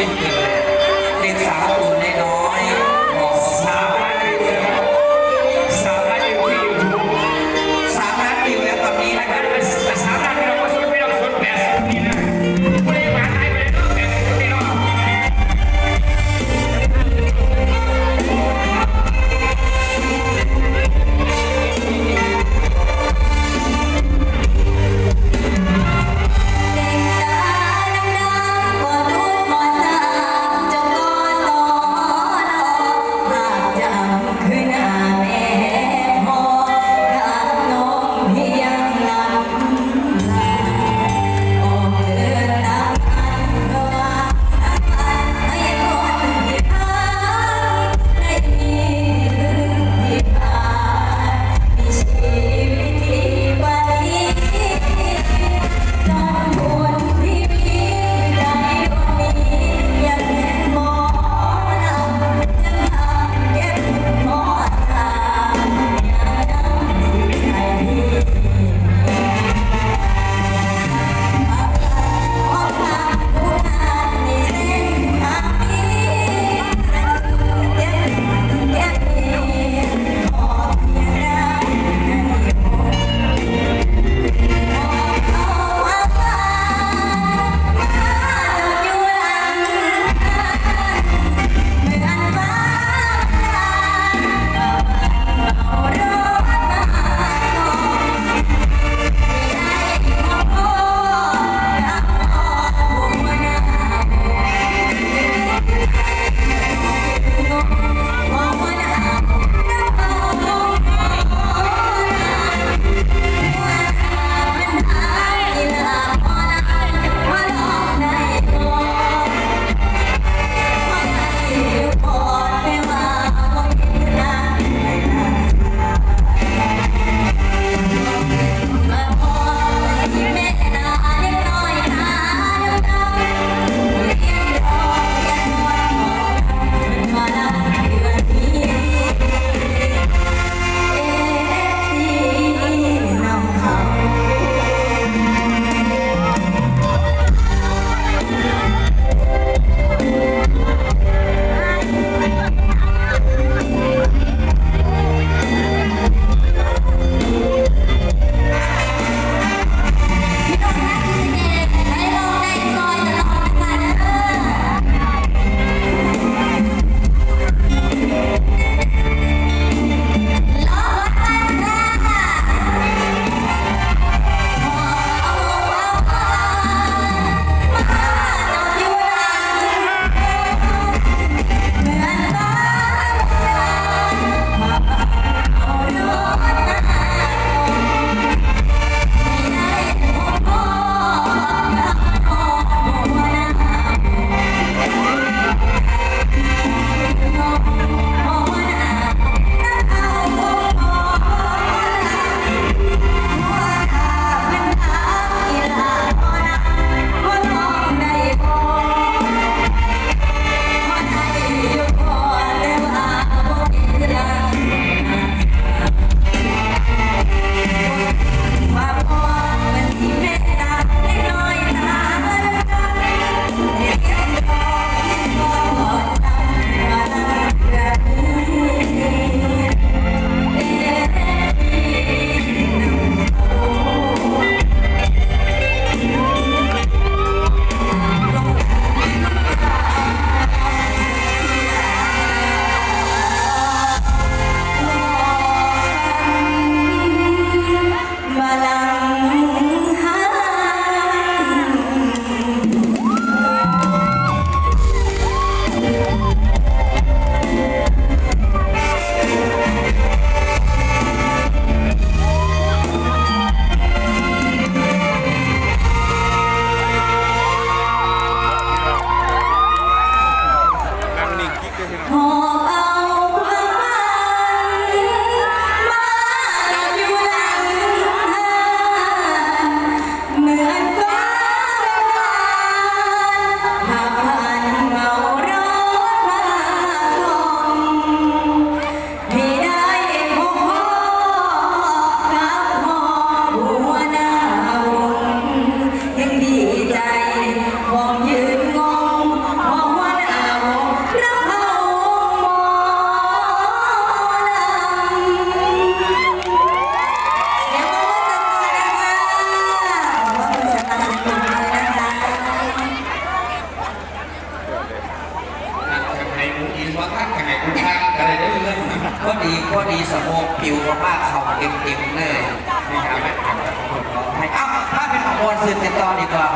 สิ้น home. ก็ดีก็ดีสมองปิวมากๆเขาเต็มๆเลยนะครับให้เอ้าถ้าเป็นขบวนสืบติดต่อดีกว่า